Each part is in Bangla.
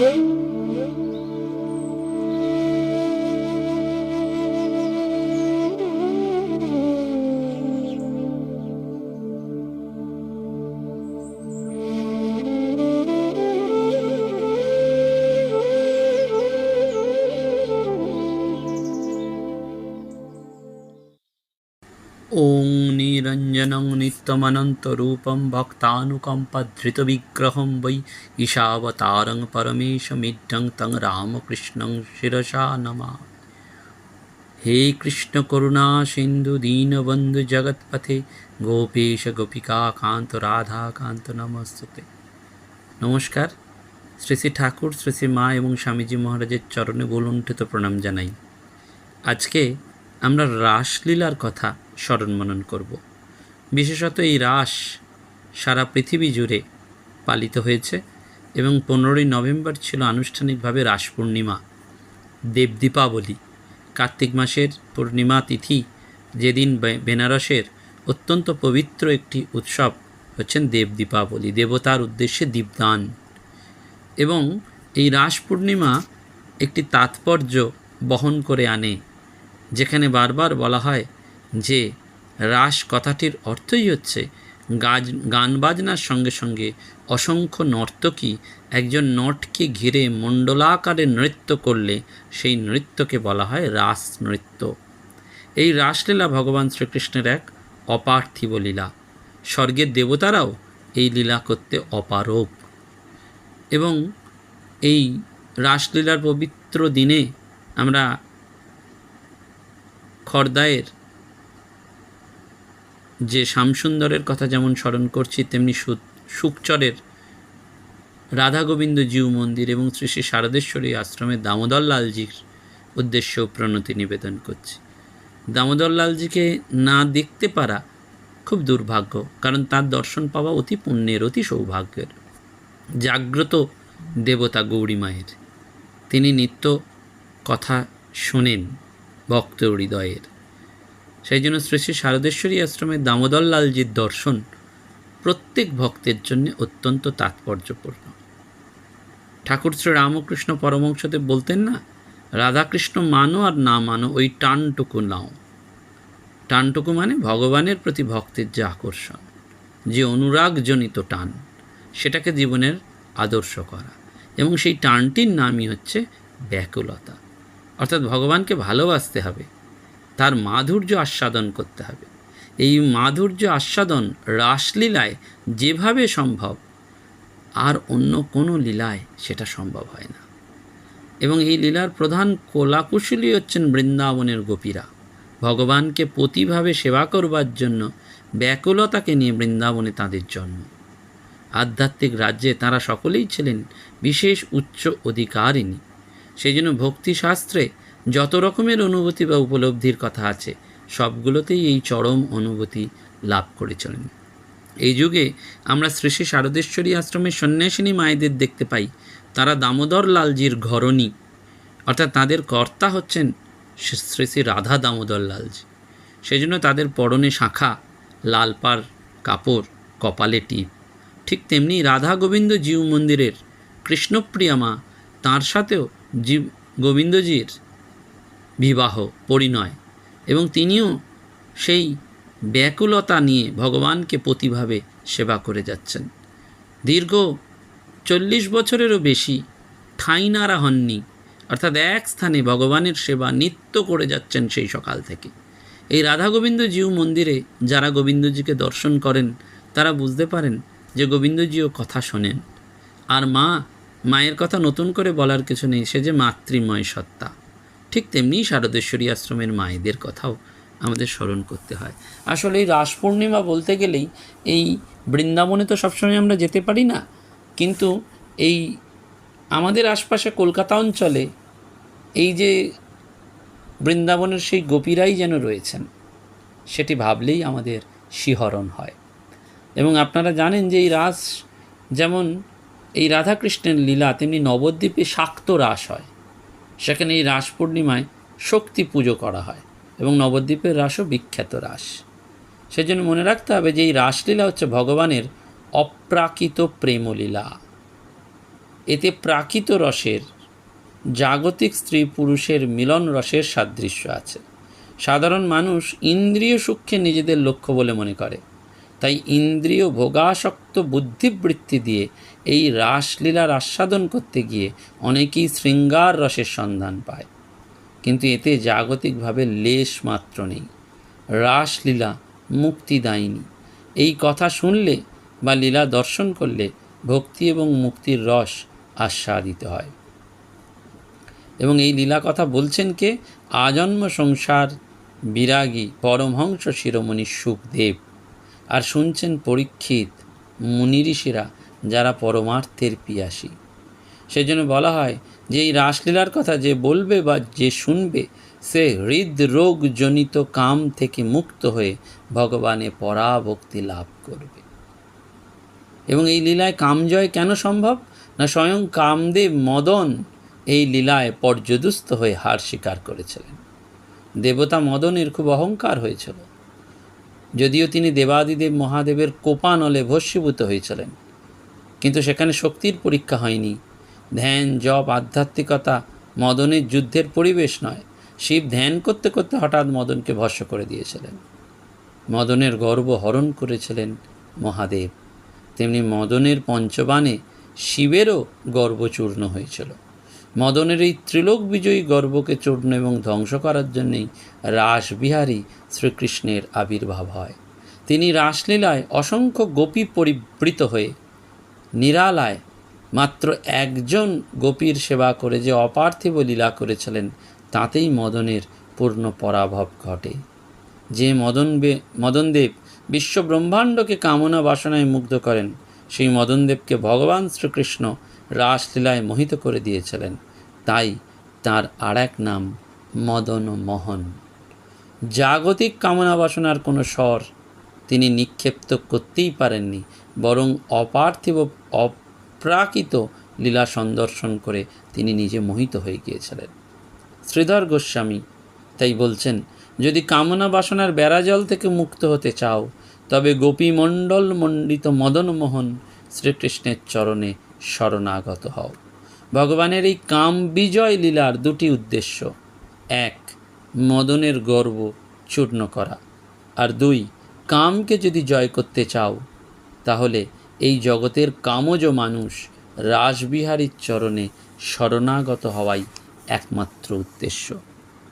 ॐ निरञ्जनं नित्यमनन्तरूपं भक्तानुकम्पधृतविग्रहं वै ईशावतारं परमेशमिड्ढं तं रामकृष्णं शिरसा नमः हे कृष्णकरुणा सिन्धु दीनबन्धु जगत्पथे গোপেশ গোপিকা কান্ত রাধা কান্ত নমস্তুতে নমস্কার শ্রী শ্রী ঠাকুর শ্রী শ্রী মা এবং স্বামীজি মহারাজের চরণে গোলণ্ঠিত প্রণাম জানাই আজকে আমরা রাসলীলার কথা স্মরণ মনন করব বিশেষত এই রাস সারা পৃথিবী জুড়ে পালিত হয়েছে এবং পনেরোই নভেম্বর ছিল আনুষ্ঠানিকভাবে রাস পূর্ণিমা, দেব দীপাবলি। কার্তিক মাসের পূর্ণিমা তিথি যেদিন বেনারসের অত্যন্ত পবিত্র একটি উৎসব হচ্ছেন দেব দীপাবলি, দেবতার উদ্দেশ্যে দীপদান। এবং এই রাস পূর্ণিমা একটি তাৎপর্য বহন করে আনে, যেখানে বারবার বলা হয় যে রাস কথাটির অর্থই হচ্ছে, গাজ, গান বাজনার সঙ্গে সঙ্গে অসংখ্য নর্তকী একজন নটকে ঘিরে মণ্ডলাকারে নৃত্য করলে সেই নৃত্যকে বলা হয় রাস নৃত্য। এই রাসলীলা ভগবান শ্রীকৃষ্ণের এক অপার্থিব লীলা। স্বর্গের দেবতারাও এই লীলা করতে অপারগ। এবং এই রাসলীলার পবিত্র দিনে আমরা খর্দায়ের যে শ্যামসুন্দরের কথা যেমন স্মরণ করছি, তেমনি সুকচরের রাধা গোবিন্দ জিউ মন্দির এবং শ্রী শ্রী শারদেশ্বরী আশ্রমে দামোদর লালজির উদ্দেশ্যেও প্রণতি নিবেদন করছি। দামোদর লালজিকে না দেখতে পারা খুব দুর্ভাগ্য, কারণ তার দর্শন পাওয়া অতি পুণ্যের, অতি সৌভাগ্যের। জাগ্রত দেবতা গৌরী মায়ের। তিনি নিত্য কথা শোনেন ভক্ত হৃদয়ের। সেই জন্য শ্রী শ্রী শারদেশ্বরী আশ্রমে দামোদর লালজির দর্শন প্রত্যেক ভক্তের জন্য অত্যন্ত তাৎপর্যপূর্ণ। ঠাকুর শ্রী রামকৃষ্ণ পরমংশদেব বলতেন না, রাধাকৃষ্ণ মানো আর না মানো, ওই টানটুকু নাও। টানটুকু মানে ভগবানের প্রতি ভক্তের যে আকর্ষণ, যে অনুরাগজনিত টান, সেটাকে জীবনের আদর্শ করা। এবং সেই টানটির নামই হচ্ছে ব্যাকুলতা। অর্থাৎ ভগবানকে ভালোবাসতে হবে। তার মাধুর্য আস্বাদন করতে হবে। এই মাধুর্য আস্বাদন রাসলীলায় যেভাবে সম্ভব, আর অন্য কোনো লীলায় সেটা সম্ভব হয় না। এবং এই লীলার প্রধান কলাকুশলী হচ্ছেন বৃন্দাবনের গোপীরা। ভগবানকে প্রতিভাবে সেবা করবার জন্য ব্যাকুলতাকে নিয়ে বৃন্দাবনে তাদের জন্ম। আধ্যাত্মিক রাজ্যে তারা সকলেই ছিলেন বিশেষ উচ্চ অধিকারিণী। সেই জন্য ভক্তিশাস্ত্রে যত রকমের অনুভূতি বা উপলব্ধির কথা আছে, সবগুলোতেই এই চরম অনুভূতি লাভ করেছিলেন এই যুগে আমরা শ্রী শ্রী শারদেশ্বরী আশ্রমের সন্ন্যাসিনী মায়েদের দেখতে পাই। তারা দামোদর লালজির ঘরণী। অর্থাৎ তাদের কর্তা হচ্ছেন শ্রী শ্রী রাধা দামোদর লালজি। সেই জন্য তাদের পরনে শাখা, লালপার কাপড়, কপালে টিপ। ঠিক তেমনি রাধা গোবিন্দ জিউ মন্দিরের কৃষ্ণপ্রিয়া মা, তাঁর সাথেও জীব গোবিন্দজির বিবাহ, পরিণয়। এবং তিনিও সেই ব্যাকুলতা নিয়ে ভগবানকে প্রতিভাবে সেবা করে যাচ্ছেন। দীর্ঘ চল্লিশ বছরেরও বেশি ঠাঁই নাড়া হননি। অর্থাৎ এক স্থানে ভগবানের সেবা নিত্য করে যাচ্ছেন সেই সকাল থেকে। এই রাধা গোবিন্দ জিউ মন্দিরে যারা গোবিন্দজিকে দর্শন করেন, তারা বুঝতে পারেন যে গোবিন্দজিও কথা শোনেন। আর মা, মায়ের কথা নতুন করে বলার কিছু নেই, সে যে মাতৃময় সত্তা। ঠিক তেমনি শারদেশ্বরী আশ্রমের মায়েদের কথাও আমাদের স্মরণ করতে হয়। আসলে এই রাস পূর্ণিমা বলতে গেলেই এই বৃন্দাবনে তো সবসময় আমরা যেতে পারি না, কিন্তু এই আমাদের আশপাশে কলকাতা অঞ্চলে এই যে বৃন্দাবনের সেই গোপীরাই যেন রয়েছেন, সেটি ভাবলেই আমাদের শিহরণ হয়। এবং আপনারা জানেন যে এই রাস যেমন এই রাধাকৃষ্ণের লীলা, তেমনি নবদ্বীপে শাক্ত রাস হয়। সেখানে এই রাস পূর্ণিমায় শক্তি পুজো করা হয় এবং নবদ্বীপের রাসও বিখ্যাত রাস। সেজন্য মনে রাখতে হবে যে এই রাসলীলা হচ্ছে ভগবানের অপ্রাকৃত প্রেমলীলা। এতে প্রাকৃত রসের, জাগতিক স্ত্রী পুরুষের মিলন রসের সাদৃশ্য আছে। সাধারণ মানুষ ইন্দ্রিয় সুখকে নিজেদের লক্ষ্য বলে মনে করে। তাই ইন্দ্রিয় ভোগাসক্ত বুদ্ধিবৃত্তি দিয়ে এই রাসলীলার আস্বাদন করতে গিয়ে অনেকেই শৃঙ্গার রসের সন্ধান পায়। কিন্তু এতে জাগতিকভাবে লেশ মাত্র নেই। রাসলীলা মুক্তিদায়িনী এই কথা শুনলে বা লীলা দর্শন করলে ভক্তি এবং মুক্তির রস আস্বাদিত হয়। এবং এই লীলা কথা বলছেন কে? আজন্ম সংসার বিরাগী পরমহংস শিরোমণি সুখদেব। আর শুনছেন পরীক্ষিত মুনি ঋষিরা যারা পরমার্থের পিয়াসী। সেজন্য বলা হয় যে এই রাসলীলার কথা যে বলবে বা যে শুনবে, সে হৃদরোগ জনিত কাম থেকে মুক্ত হয়ে ভগবানে পরাভক্তি লাভ করবে। এবং এই লীলায় কামজয় কেন সম্ভব? না স্বয়ং কামদেব মদন এই লীলায় পর্যদুস্ত হয়ে হার স্বীকার করেছিলেন। দেবতা মদনের খুব অহংকার হয়েছিল। যদিও তিনি দেবাদিদেব মহাদেবের কোপানলে ভস্মীভূত হয়েছিলেন কিন্তু সেখানে শক্তির পরীক্ষা হয়নি। ধ্যান, জপ, আধ্যাত্মিকতা মদনের যুদ্ধের পরিবেশ নয়। শিব ধ্যান করতে করতে হঠাৎ মদনকে ভস্য করে দিয়েছিলেন। মদনের গর্ব হরণ করেছিলেন মহাদেব। তেমনি মদনের পঞ্চবাণে শিবেরও গর্বচূর্ণ হয়েছিল। মদনের এই ত্রিলোক বিজয়ী গর্বকে চূর্ণ এবং ধ্বংস করার জন্যই রাসবিহারী শ্রীকৃষ্ণের আবির্ভাব হয়। তিনি রাসলীলায় অসংখ্য গোপী পরিবৃত হয়ে নিরালায়। মাত্র একজন গোপীর সেবা করে যে অপার্থিব লীলা করেছিলেন, তাতেই মদনের পূর্ণ পরাভব ঘটে। যে মদন মদনদেব বিশ্ব ব্রহ্মাণ্ডকে কামনা বাসনায় মুগ্ধ করেন, সেই মদনদেবকে ভগবান শ্রীকৃষ্ণ রাসলীলায় মোহিত করে দিয়েছিলেন। তাই তার আর এক নাম মদন মোহন। জাগতিক কামনা বাসনার কোনো স্বর তিনি নিক্ষেপ্ত করতেই পারেননি বরং অপার্থিব, অপ্রাকৃত লীলা সন্দর্শন করে তিনি নিজে মোহিত হয়ে গিয়েছিলেন। শ্রীধর গোস্বামী তাই বলছেন, যদি কামনা বাসনার বেড়াজল থেকে মুক্ত হতে চাও, তবে গোপীমণ্ডল মণ্ডিত মদনমোহন শ্রীকৃষ্ণের চরণে শরণাগত হও। ভগবানের এই কাম বিজয় লীলার দুটি উদ্দেশ্য। এক, মদনের গর্ব চূর্ণ করা। আর দুই, কামকে যদি জয় করতে চাও তাহলে এই জগতের কামজ মানুষ রাসবিহারীর চরণে শরণাগত হওয়াই একমাত্র উদ্দেশ্য।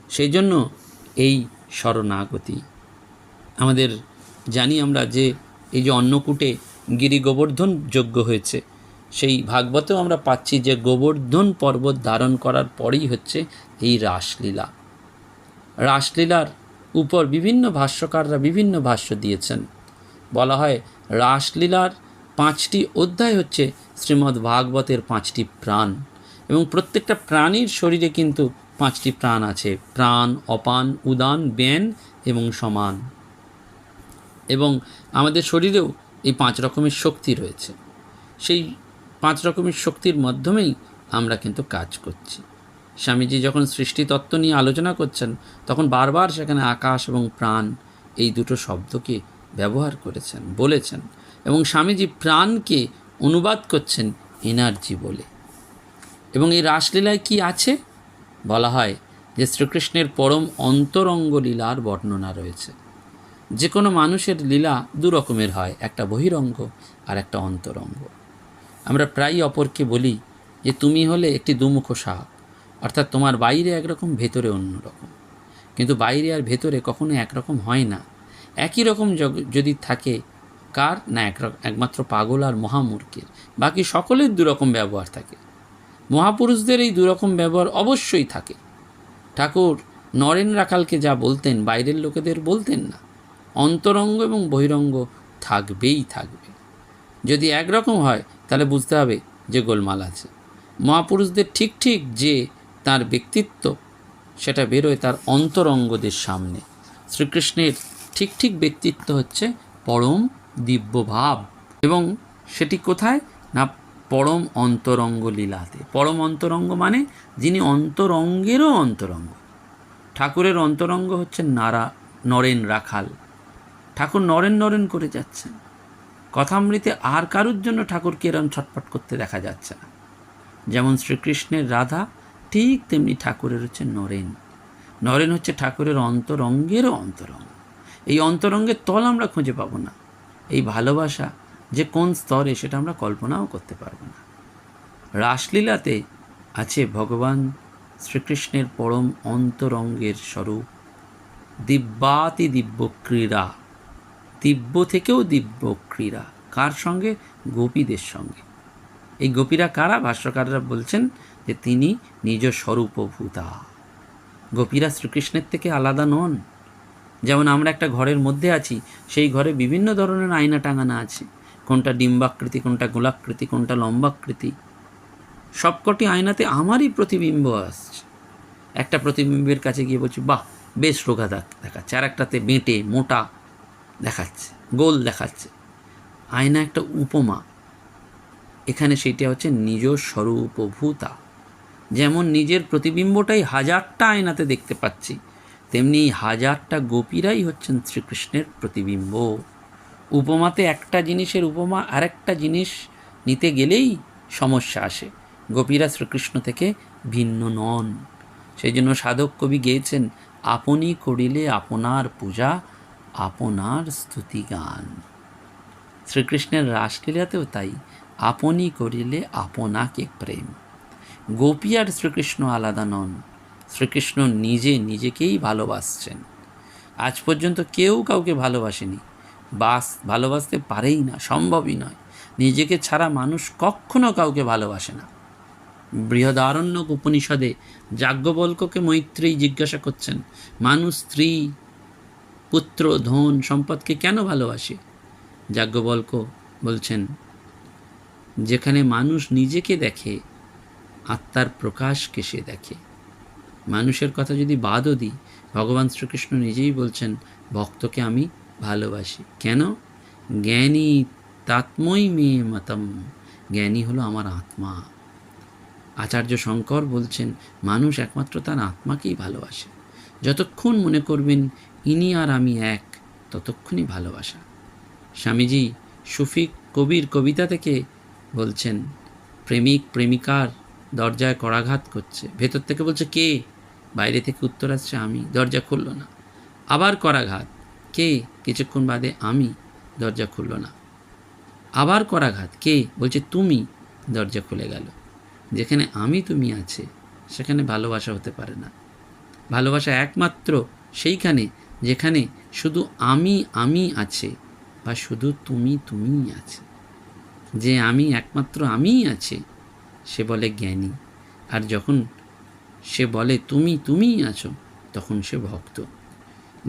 সেই জন্য এই শরণাগতি। আমাদের জানি আমরা যে এই যে অন্নকূটে গিরি গোবর্ধন যজ্ঞ হয়েছে, সেই ভাগবতেও আমরা পাচ্ছি যে গোবর্ধন পর্বত ধারণ করার পরেই হচ্ছে এই রাসলীলা। রাসলীলার উপর বিভিন্ন ভাষ্যকাররা বিভিন্ন ভাষ্য দিয়েছেন। বলা হয় রাসলীলার পাঁচটি অধ্যায় হচ্ছে শ্রীমদ্ ভাগবতের পাঁচটি প্রাণ। এবং প্রত্যেকটা প্রাণীর শরীরে কিন্তু পাঁচটি প্রাণ আছে, প্রাণ, অপান, উদান, ব্যান এবং সমান। এবং আমাদের শরীরেও এই পাঁচ রকমের শক্তি রয়েছে। সেই পাঁচ রকমের শক্তির মাধ্যমেই আমরা কিন্তু কাজ করছি। স্বামীজি যখন সৃষ্টি তত্ত্ব নিয়ে আলোচনা করছেন, তখন বারবার সেখানে আকাশ এবং প্রাণ এই দুটো শব্দকে ব্যবহার করেছেন, বলেছেন এবং স্বামীজি প্রাণকে অনুবাদ করছেন এনার্জি বলে। এবং এই রাসলীলায় কি আছে? বলা হয় যে শ্রীকৃষ্ণের পরম অন্তরঙ্গ লীলার বর্ণনা রয়েছে। যে কোনো মানুষের লীলা দু রকমের হয়, একটা বহিরঙ্গ আর একটা অন্তরঙ্গ। আমরা প্রায়ই অপরকে বলি যে তুমি হলে একটি দুমুখ সাপ, অর্থাৎ তোমার বাইরে একরকম, ভেতরে অন্যরকম। কিন্তু বাইরে আর ভেতরে কখনো একরকম হয় না। একই রকম যদি থাকে, কার? না, এক একমাত্র পাগল আর মহামূর্খের। বাকি সকলের দুরকম ব্যবহার থাকে। মহাপুরুষদের এই দুরকম ব্যবহার অবশ্যই থাকে। ঠাকুর, নরেন রাখালকে যা বলতেন, বাইরের লোকেদের বলতেন না। অন্তরঙ্গ এবং বহিরঙ্গ থাকবেই থাকবে। যদি একরকম হয়, তাহলে বুঝতে হবে যে গোলমাল আছে। মহাপুরুষদের ঠিক ঠিক যে তার ব্যক্তিত্ব, সেটা বেরোয় তার অন্তরঙ্গদের সামনে। শ্রীকৃষ্ণের ঠিক ঠিক ব্যক্তিত্ব হচ্ছে পরম দিব্য ভাব এবং সেটি কোথায়? না, পরম অন্তরঙ্গ লীলাতে। পরম অন্তরঙ্গ মানে যিনি অন্তরঙ্গেরও অন্তরঙ্গ। ঠাকুরের অন্তরঙ্গ হচ্ছে নারা, নরেন রাখাল। ঠাকুর নরেন নরেন করে যাচ্ছেন। কথামৃতে আর কারুর জন্য ঠাকুরকে এরম ছটফট করতে দেখা যাচ্ছে না। যেমন শ্রীকৃষ্ণের রাধা, ঠিক তেমনি ঠাকুরের হচ্ছে নরেন। নরেন হচ্ছে ঠাকুরের অন্তরঙ্গেরও অন্তরঙ্গ। এই অন্তরঙ্গের তল আমরা খুঁজে পাবো না। এই ভালোবাসা যে কোন স্তরে সেটা আমরা কল্পনাও করতে পারব না। রাসলীলাতে আছে ভগবান শ্রীকৃষ্ণের পরম অন্তরঙ্গের স্বরূপ। দিব্যাতি দিব্য ক্রীড়া, দিব্য থেকেও দিব্য ক্রীড়া। কার সঙ্গে? গোপীদের সঙ্গে। এই গোপীরা কারা? ভাষ্যকাররা বলছেন যে তিনি নিজ স্বরূপভূতা। গোপীরা শ্রীকৃষ্ণের থেকে আলাদা নন। যেমন আমরা একটা ঘরের মধ্যে আছি, সেই ঘরে বিভিন্ন ধরনের আয়না টাঙানো আছে। কোনটা ডিম্বাকৃতি, কোনটা গোলাকৃতি, কোনটা লম্বাকৃতি। সবকটি আয়নাতে আমারই প্রতিবিম্ব আসছে। একটা প্রতিবিম্বের কাছে গিয়ে বলছি, বাহ, বেশ রোগা দেখাচ্ছে। আর একটাতে বেঁটে, মোটা দেখাচ্ছে, গোল দেখাচ্ছে। আয়না একটা উপমা। এখানে সেইটা হচ্ছে নিজ স্বরূপভূতা। যেমন নিজের প্রতিবিম্বটাই হাজারটা আয়নাতে দেখতে পাচ্ছি তেমনি হাজারটা গোপীরাই হচ্ছেন শ্রীকৃষ্ণের প্রতিবিম্ব। উপমাতে একটা জিনিসের উপমা, আরেকটা জিনিস নিতে গেলেই সমস্যা আসে। গোপীরা শ্রীকৃষ্ণ থেকে ভিন্ন নন। সেই জন্য সাধক কবি গেয়েছেন, আপনি করিলে আপনার পূজা, আপনার স্তুতি গান। শ্রীকৃষ্ণের রাসলীলাতেও তাই, আপনি করিলে আপনাকে প্রেম। গোপী আর শ্রীকৃষ্ণ আলাদা নন। শ্রীকৃষ্ণ নিজে নিজেকেই ভালোবাসছেন। আজ পর্যন্ত কেউ কাউকে ভালোবাসেনি। বাস ভালোবাসতে পারেই না, সম্ভবই নয়। নিজেকে ছাড়া মানুষ কখনো কাউকে ভালোবাসে না। বৃহদারণ্যক উপনিষদে যাজ্ঞবল্ককে মৈত্রেয়ী জিজ্ঞাসা করছেন, মানুষ, স্ত্রী, পুত্র, ধন, সম্পদকে কেন ভালোবাসে? যাজ্ঞবল্ক বলছেন, যেখানে মানুষ নিজেকে দেখে, আত্মার প্রকাশকে সে দেখে। মানুষের কথা যদি বাদও দিই, ভগবান শ্রীকৃষ্ণ নিজেই বলছেন, ভক্তকে আমি ভালোবাসি। কেন? জ্ঞানী তাত্মই মেয়ে মতম। জ্ঞানী হলো আমার আত্মা। আচার্য শঙ্কর বলছেন, মানুষ একমাত্র তার আত্মাকেই ভালোবাসে। যতক্ষণ মনে করবেন, ইনি আর আমি এক, ততক্ষণই ভালোবাসা। স্বামীজি সুফি কবির কবিতা থেকে বলছেন, প্রেমিক, প্রেমিকার দরজায় করাঘাত করছে। ভেতর থেকে বলছে, কে? বাইরে থেকে উত্তর আসছে, আমি। দরজা খুলল না। আবার করাঘাত, কে? কিছুক্ষণ বাদে, আমি। দরজা খুলল না। আবার করাঘাত, কে? বলছে, তুমি। দরজা খুলে গেল। যেখানে আমি তুমি আছে, সেখানে ভালোবাসা হতে পারে না। ভালোবাসা একমাত্র সেইখানে যেখানে শুধু আমি আমি আছে বা শুধু তুমি, তুমিই আছে। যে আমি একমাত্র আমিই আছে সে বলে, জ্ঞানী। আর যখন সে বলে, তুমি, তুমিই আছো, তখন সে ভক্ত।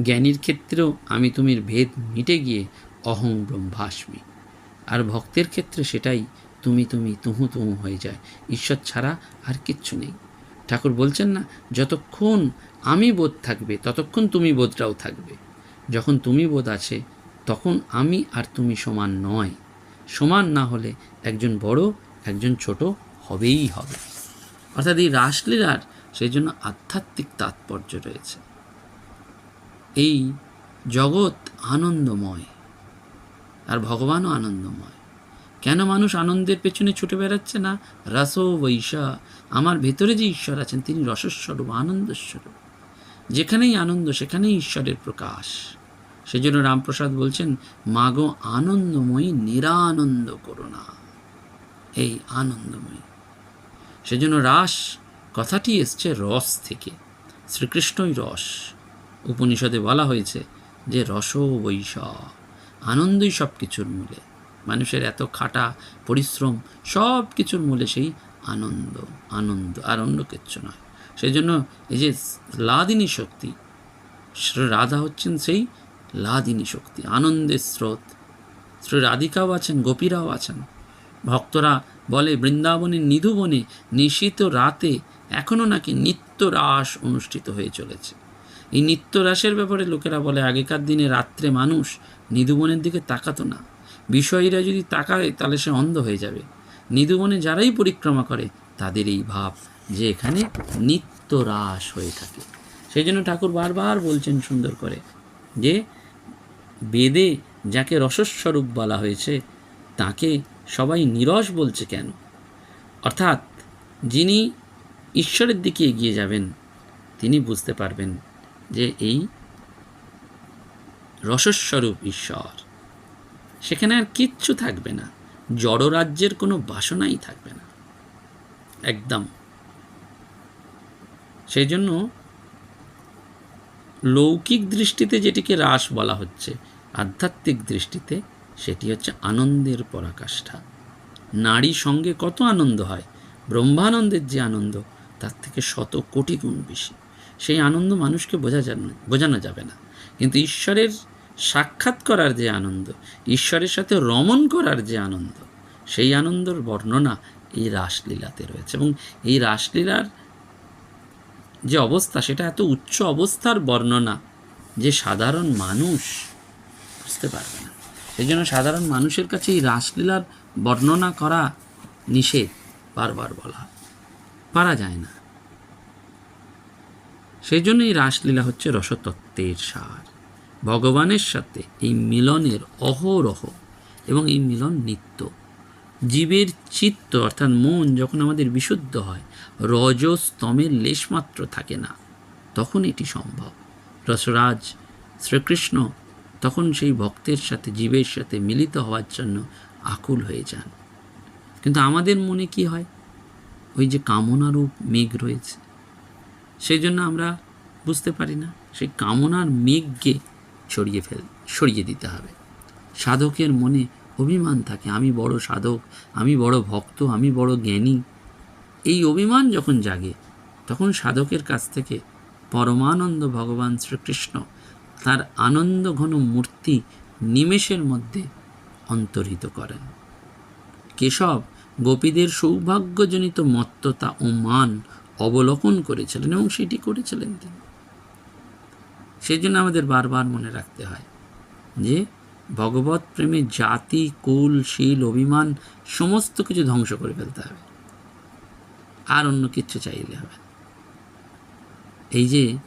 জ্ঞানীর ক্ষেত্রেও আমি তুমির ভেদ মিটে গিয়ে অহং ব্রহ্মাস্মি। আর ভক্তের ক্ষেত্রে সেটাই, তুমি তুমি, তুহু তুহু হয়ে যায়। ঈশ্বর ছাড়া আর কিচ্ছু নেই। ঠাকুর বলছেন না, যতক্ষণ আমি বোধ থাকবে, ততক্ষণ তুমি বোধটাও থাকবে। যখন তুমি বোধ আছে, তখন আমি আর তুমি সমান নয়। সমান না হলে একজন বড়, একজন ছোট হবেই হবে। অর্থাৎ এই রাসলীলার সেই জন্য আধ্যাত্মিক তাৎপর্য রয়েছে। এই জগৎ আনন্দময়, আর ভগবানও আনন্দময়। কেন মানুষ আনন্দের পেছনে ছুটে বেড়াচ্ছে না? রস বৈশা, আমার ভেতরে যে ঈশ্বর আছেন তিনি রসস্বরূপ, আনন্দস্বরূপ। যেখানেই আনন্দ, সেখানেই ঈশ্বরের প্রকাশ। সেজন্য রামপ্রসাদ বলছেন, মাগো আনন্দময়ী নিরানন্দ করো না এই আনন্দময়ী। সেজন্য রাস, কথাটি এসছে রস থেকে। শ্রীকৃষ্ণই রস। উপনিষদে বলা হয়েছে যে রস বৈশ আনন্দই সব কিছুর মূলে। মানুষের এত খাটা, পরিশ্রম সব কিছুর মূলে সেই আনন্দ আনন্দ, আর অন্য কিচ্ছু নয়। সেই জন্য এই যে লাদিনী শক্তি রাধা হচ্ছেন সেই লাদিনী শক্তি, আনন্দের স্রোত। শ্রী রাধিকাও আছেন, গোপীরাও আছেন। ভক্তরা বলে বৃন্দাবনের নিধুবনে নিশীত রাতে এখনও নাকি নিত্য রাস অনুষ্ঠিত হয়ে চলেছে। এই নিত্য রাসের ব্যাপারে লোকেরা বলে, আগেকার দিনে রাত্রে মানুষ নিধুবনের দিকে তাকাতো না। বিষয়ীরা যদি তাকায়, তাহলে সে অন্ধ হয়ে যাবে। নিধুবনে যারাই পরিক্রমা করে, তাদের এই ভাব যে এখানে নিত্য রাস হয়ে থাকে। সেই জন্য ঠাকুর বারবার বলছেন সুন্দর করে যে, বেদে যাকে রসস্বরূপ বলা হয়েছে, তাকে সবাই নিরস বলছে কেন? অর্থাৎ যিনি ঈশ্বরের দিকে এগিয়ে যাবেন, তিনি বুঝতে পারবেন যে এই রসস্বরূপ ঈশ্বর, সেখানে আর কিচ্ছু থাকবে না জড়রাজ্যের কোনো বাসনাই থাকবে না। একদম। সেই জন্য লৌকিক দৃষ্টিতে যেটিকে রাস বলা হচ্ছে, আধ্যাত্মিক দৃষ্টিতে সেটি হচ্ছে আনন্দের পরাকাষ্ঠা। নারী সঙ্গে কত আনন্দ হয়? ব্রহ্মানন্দের যে আনন্দ, তার থেকে শত কোটি গুণ বেশি। সেই আনন্দ মানুষকে বোঝা বোঝানো যাবে না। কিন্তু ঈশ্বরের সাক্ষাৎ করার যে আনন্দ, ঈশ্বরের সাথে রমণ করার যে আনন্দ, সেই আনন্দর বর্ণনা এই রাসলীলাতে রয়েছে। এবং এই রাসলীলার যে অবস্থা, সেটা এত উচ্চ অবস্থার বর্ণনা যে সাধারণ মানুষ বুঝতে পারবে না। সেই জন্য সাধারণ মানুষের কাছে এই রাসলীলার বর্ণনা করা নিষেধ বারবার বলা, পারা যায় না। সেই জন্য এই রাসলীলা হচ্ছে রসতত্ত্বের সার, ভগবানের সাথে এই মিলনের অহরহ এবং এই মিলন নিত্য। জীবের চিত্ত অর্থাৎ মন যখন আমাদের বিশুদ্ধ হয় রজ স্তমের লেশমাত্র থাকে না, তখন এটি সম্ভব। রসরাজ শ্রীকৃষ্ণ তখন সেই ভক্তের সাথে, জীবের সাথে মিলিত হওয়ার জন্য আকুল হয়ে যান। কিন্তু আমাদের মনে কি হয়? ওই যে কামনারূপ মেঘ রয়েছে। সেই জন্য আমরা বুঝতে পারি না, সেই কামনার মেঘকে ছড়িয়ে ফেল সরিয়ে দিতে হবে। সাধকের মনে অভিমান থাকে, আমি বড় সাধক, আমি বড় ভক্ত, আমি বড় জ্ঞানী। এই অভিমান যখন জাগে, তখন সাধকের কাছ থেকে পরমানন্দ ভগবান শ্রীকৃষ্ণ তার আনন্দ ঘন মূর্তি নিমেষের মধ্যে অন্তর্হিত করেন। কেশব গোপীদের সৌভাগ্যজনিত মত্ততা ও মান অবলোকন করেছিলেন এবং সেটি করেছিলেন তিনি। সেই জন্য আমাদের বারবার মনে রাখতে হয় যে, ভগবত প্রেমে জাতি, কুল, শীল, অভিমান সমস্ত কিছু ধ্বংস করে ফেলতে হবে। আর অন্য কিচ্ছু চাইলে হবে এই যে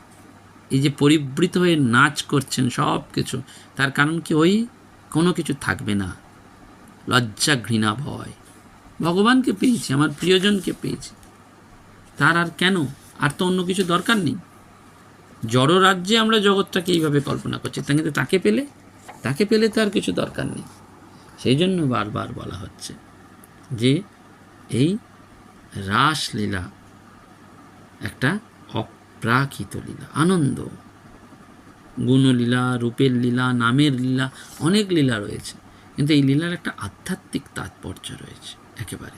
এই যে পরিবৃত হয়ে নাচ করছেন সব কিছু তার কারণ কি ওই কোনো কিছু থাকবে না। লজ্জা, ঘৃণা, ভয়। ভগবানকে পেয়েছি, আমার প্রিয়জনকে পেয়েছি। তার আর কেন? আর তো অন্য কিছু দরকার নেই। জড় রাজ্যে আমরা জগৎটাকে এইভাবে কল্পনা করছি, তা কিন্তু তাকে পেলে তাকে পেলে তো আর কিছু দরকার নেই। সেই জন্য বারবার বলা হচ্ছে যে এই রাসলীলা একটা অপ্রাকৃত লীলা, আনন্দ। গুণলীলা রূপের লীলা, নামের লীলা, অনেক লীলা রয়েছে। কিন্তু এই লীলার একটা আধ্যাত্মিক তাৎপর্য রয়েছে একেবারে।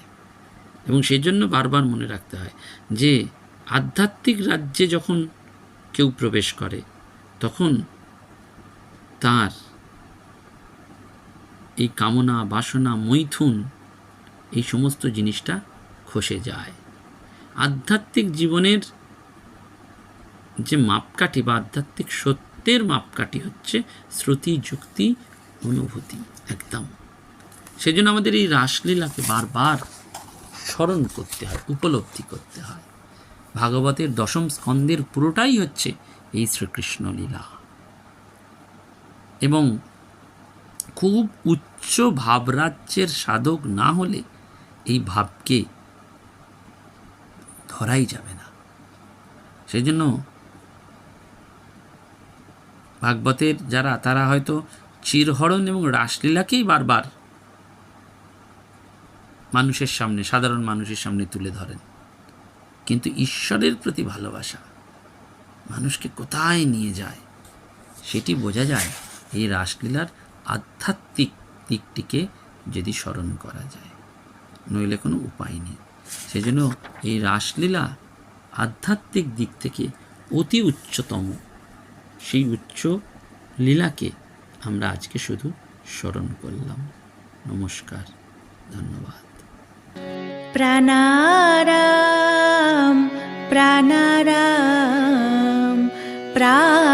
এবং সেই জন্য বারবার মনে রাখতে হয় যে, আধ্যাত্মিক রাজ্যে যখন কেউ প্রবেশ করে, তখন তার এই কামনা, বাসনা, মৈথুন, এই সমস্ত জিনিসটা খসে যায়। আধ্যাত্মিক জীবনের যে মাপকাঠি বা আধ্যাত্মিক সত্যের মাপকাঠি হচ্ছে শ্রুতি, যুক্তি, অনুভূতি, একদম। সেজন্য আমাদের এই রাসলীলাকে বারবার স্মরণ করতে হয়, উপলব্ধি করতে হয়। ভাগবতের দশম স্কন্দের পুরোটাই হচ্ছে এই শ্রীকৃষ্ণ লীলা। এবং খুব উচ্চ ভাবরাজ্যের সাধক না হলে এই ভাবকে ধরাই যাবে না। সেই জন্য ভাগবতের যারা, তারা হয়তো চিরহরণ এবং রাসলীলাকেই বারবার মানুষের সামনে, সাধারণ মানুষের সামনে তুলে ধরেন। কিন্তু ঈশ্বরের প্রতি ভালোবাসা মানুষকে কোথায় নিয়ে যায়, সেটি বোঝা যায় এই রাসলীলার আধ্যাত্মিক দিকটিকে যদি স্মরণ করা যায়। নইলে কোনো উপায় নেই। সেজন্য এই রাসলীলা আধ্যাত্মিক দিক থেকে অতি উচ্চতম সেই উচ্চ লীলাকে আমরা আজকে শুধু স্মরণ করলাম। নমস্কার ধন্যবাদ। প্রাণারাম প্রাণারাম প্রাণারাম